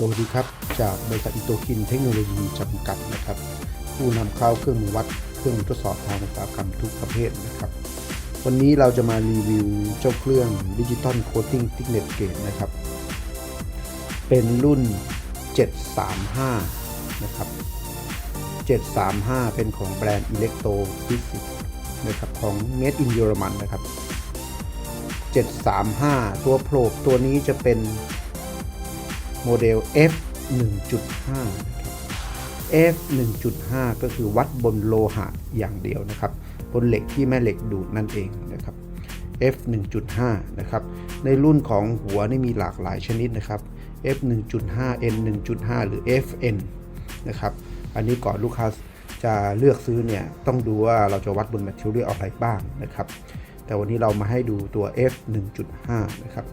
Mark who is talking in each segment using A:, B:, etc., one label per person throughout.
A: สวัสดีครับ จากบริษัทอิโตคินเทคโนโลยีจำกัดนะครับ ผู้นำเข้าเครื่องมือวัดเครื่องทดสอบทางอุตสาหกรรมทุกประเภทนะครับ วันนี้เราจะมารีวิวเจ้าเครื่องดิจิตอลโคตติ้งติ๊กเน็ตเกตนะครับ เป็นรุ่น 735 นะครับ 735 เป็นของแบรนด์ Electro Physics นะครับของ Made in เยอรมันนะครับ 735 ตัวโปรบตัวนี้จะเป็น โมเดล F 1.5นะครับ F 1.5 ก็คือวัดบนโลหะอย่างเดียวนะครับ บนเหล็กที่แม่เหล็กดูดนั่นเองนะครับ F 1.5 นะครับ ในรุ่นของหัวนี่มีหลากหลายชนิดนะครับ F 1.5 N 1.5 หรือ FN นะครับ อันนี้ก่อนลูกค้าจะเลือกซื้อเนี่ยต้องดูว่าเราจะวัดบนแมทเทียลอะไรบ้างนะครับ แต่วันนี้เรามาให้ดูตัว F 1.5 นะครับ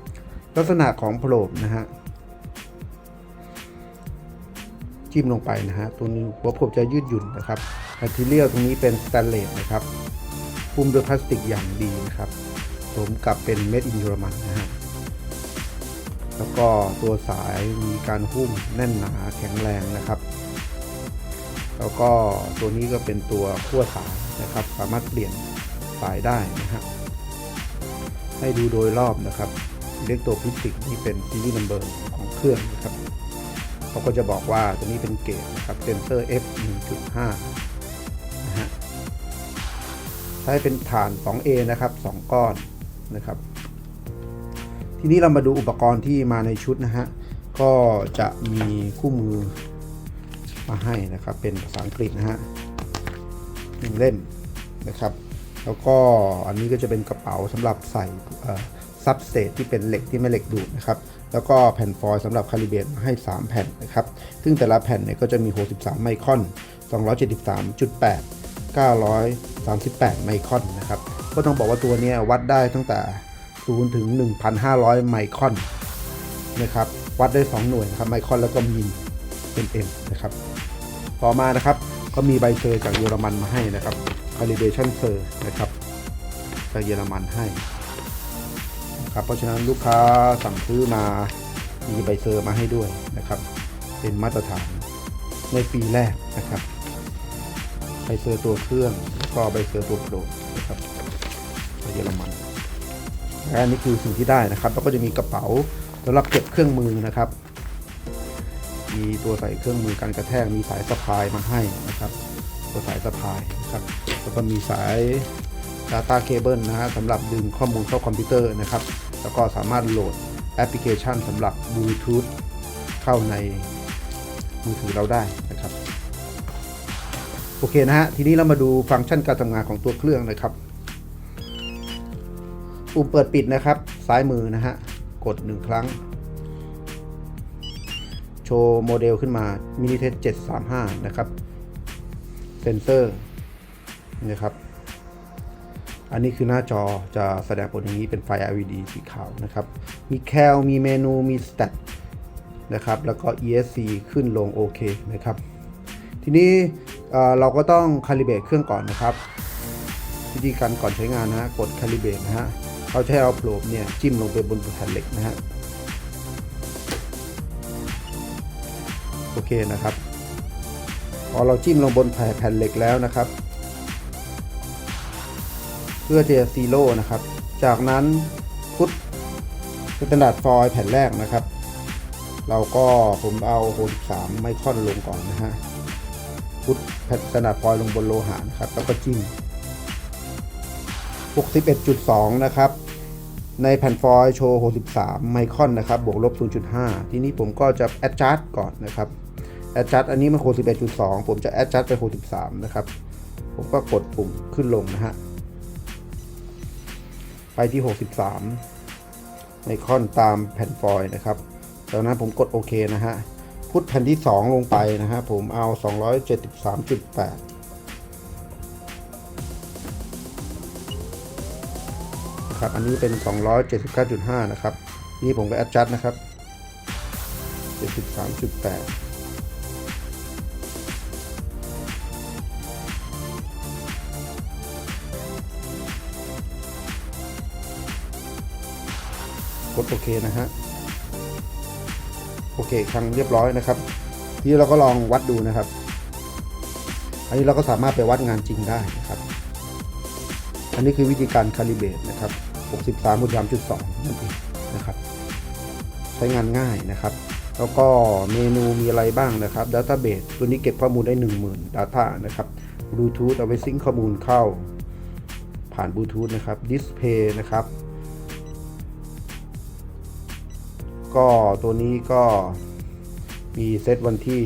A: ลักษณะของโปรบนะฮะ จิ้มลงไปนะฮะตรงนี้หัวโปรบจะยืดหยุ่นนะครับแมทเทียลตรงนี้เป็นสแตนเลสนะครับหุ้มด้วยพลาสติกอย่างดีนะครับสมกับเป็นเม็ดอินเยอรมันนะฮะแล้วก็ตัวสายมีการหุ้มแน่นหนาแข็งแรงนะครับ แล้วก็ตัวนี้ก็เป็นตัวขั้วสายนะครับ สามารถเปลี่ยนสายได้นะฮะให้ดูโดยรอบนะครับเรียกตัวฟิสิกนี่เป็นซีรีส์นัมเบอร์ของเครื่องนะครับ เขาก็จะบอกว่าตัวนี้เป็นเกจนะครับเซนเซอร์ f 1.5นะฮะใช้เป็นฐาน 2A นะครับ 2 ก้อนนะครับ ทีนี้เรามาดูอุปกรณ์ที่มาในชุดนะฮะ ก็จะมีคู่มือมาให้นะครับ เป็นภาษาอังกฤษนะฮะหนึ่งเล่มนะครับ แล้วก็อันนี้ก็จะเป็นกระเป๋าสำหรับใส่ซับสเตทที่เป็นเหล็กที่ไม่เหล็กดูดนะครับ แล้วก็แผ่นฟอยล์สำหรับคาลิเบรตให้ 3 แผ่นนะครับ ซึ่งแต่ละแผ่นเนี่ยก็จะมี 63 ไมครอน 273.8 938 ไมครอนนะครับ ก็ต้องบอกว่าตัวนี้วัดได้ตั้งแต่ 0 ถึง 1,500 ไมครอนนะครับ วัดได้ 2 หน่วยนะครับไมครอนแล้วก็มิลเป็นเอ็มนะครับ ต่อมานะครับก็มีใบเซอร์จากเยอรมันมาให้นะครับ calibration เซอร์นะครับจากเยอรมันให้ นะครับ เพราะฉะนั้นลูกค้าสั่งซื้อมามีใบเซอร์มาให้ด้วยนะครับ เป็นมาตรฐานในปีแรกนะครับ ใบเซอร์ตัวเครื่องแล้วก็ใบเซอร์ตัวโปรนะครับเยอรมันและอันนี้คือสิ่งที่ได้นะครับ แล้วก็จะมีกระเป๋าสำหรับเก็บเครื่องมือนะครับ มีตัวใส่เครื่องมือการกระแทก มีสายสะพายมาให้นะครับ ตัวสายสะพายนะครับ แล้วก็มีสาย Data Cable นะฮะสำหรับดึงข้อมูลเข้าคอมพิวเตอร์นะครับ แล้วก็สามารถโหลดแอปพลิเคชันสำหรับ Bluetooth เข้าในมือถือเราได้นะครับ โอเคนะฮะ ทีนี้เรามาดูฟังก์ชันการทำงานของตัวเครื่องนะครับ ปุ่มเปิดปิดนะครับ ซ้ายมือนะฮะ กด 1 ครั้ง โชว์โมเดลขึ้นมา มินิเทส735 นะครับ เซนเซอร์นะครับ อันนี้คือหน้าจอจะแสดงผลอย่างนี้เป็นไฟ LED สีขาวนะครับ มีแคลมีเมนู มีส t ตนะครับ แล้วก็ ESC ขึ้นลงโอเคนะครับ ทีนี้เเราก็ต้องคาลิเบตเครื่องก่อนนะครับ วิธีการก่อนใช้งานนะฮะ กดคาลิเบตนะฮะ เราใช้เอาโผล่เนี่ยจิ้มลงไปบนแผ่นเหล็กนะฮะ โอเคนะครับ พอเราจิ้มลงบนแผ่นเหล็กแล้วนะครับ เพื่อจะซีโร่นะครับ จากนั้นพุทสแตนดาร์ดฟอยล์แผ่นแรกนะครับ เราก็ผมเอา63ไมครอนลงก่อนนะฮะพุทแผ่นสแตนดาร์ดฟอยล์ลงบนโลหะนะครับ แล้วก็จิ้ม61.2 นะครับ ในแผ่นฟอยล์โชว์ 63 ไมครอนนะครับ บวกลบ 0.5 ทีนี้ผมก็จะ adjust ก่อนนะครับ adjust อันนี้มัน61.2 ผมจะ adjust ไป 63 นะครับ ผมก็กดปุ่มขึ้นลงนะฮะ ไปที่ 63ไมคอนตามแผ่นฟอยล์นะครับจากนั้นผมกดโอเคนะฮะพุทแผ่นที่ 2 ลงไปนะฮะผมเอา 273.8ครับอันนี้เป็น 279.5 นะครับ นี่ผมก็ adjust นะครับ 73.8 กดโอเคนะฮะโอเคครั้งเรียบร้อยนะครับ ทีนี้เราก็ลองวัดดูนะครับ อันนี้เราก็สามารถไปวัดงานจริงได้นะครับ อันนี้คือวิธีการคาลิเบรตนะครับ 63.3.2นั่นเองนะครับใช้งานง่ายนะครับ แล้วก็เมนูมีอะไรบ้างนะครับ Database ตัวนี้เก็บข้อมูลได้ 10,000 Data นะครับ Bluetooth เอาไว้ซิงข้อมูลเข้าผ่านบลูทูธนะครับ Display นะครับ ก็ตัวนี้ก็มีเซตวันที่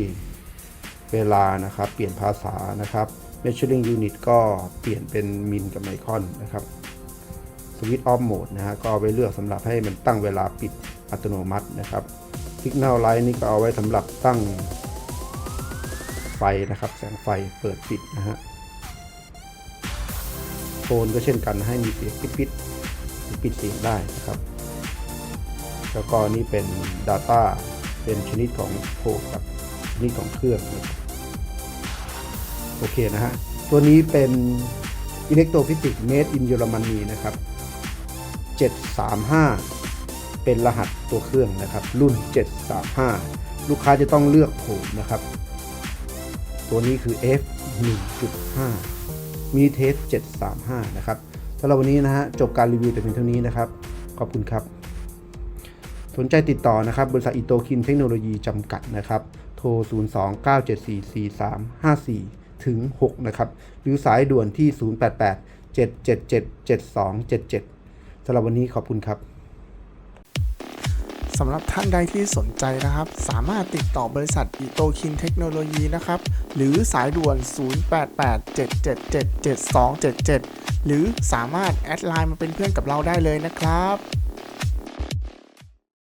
A: เวลานะครับ เปลี่ยนภาษานะครับ Measuring Unit ก็เปลี่ยนเป็นมิลกับไมครอนนะครับ Switch Off Mode นะฮะก็ไว้เลือกสำหรับให้มันตั้งเวลาปิดอัตโนมัตินะครับ Signal Light นี่ก็เอาไว้สำหรับตั้งไฟนะครับ แสงไฟเปิดปิดนะฮะโทนก็เช่นกันให้มีเสียงปิดปิดปิดเสียงได้นะครับ แล้วก็นี่เป็น Data เป็นชนิดของโพร์ตกับชนิดของเครื่องโอเคนะฮะ ตัวนี้เป็น Electrophysics Made in Germany นะครับ 735 เป็นรหัสตัวเครื่องนะครับ รุ่น 735 ลูกค้าจะต้องเลือกโพร์นะครับ ตัวนี้คือ F 1.5มินิเทส 735 นะครับสำหรับวันนี้นะฮะ จบการรีวิวแต่เพียงเท่านี้นะครับ ขอบคุณครับ สนใจติดต่อนะครับ บริษัทอิโตคินเทคโนโลยีจำกัดนะครับ โทร 029744354 ถึง 6 นะครับ หรือสายด่วนที่ 088-777-7277 สำหรับวันนี้ขอบคุณครับ
B: สำหรับท่านใดที่สนใจนะครับ สามารถติดต่อบริษัทอิโตคินเทคโนโลยีนะครับ หรือสายด่วน 0887777277 หรือสามารถแอดไลน์มาเป็นเพื่อนกับเราได้เลยนะครับ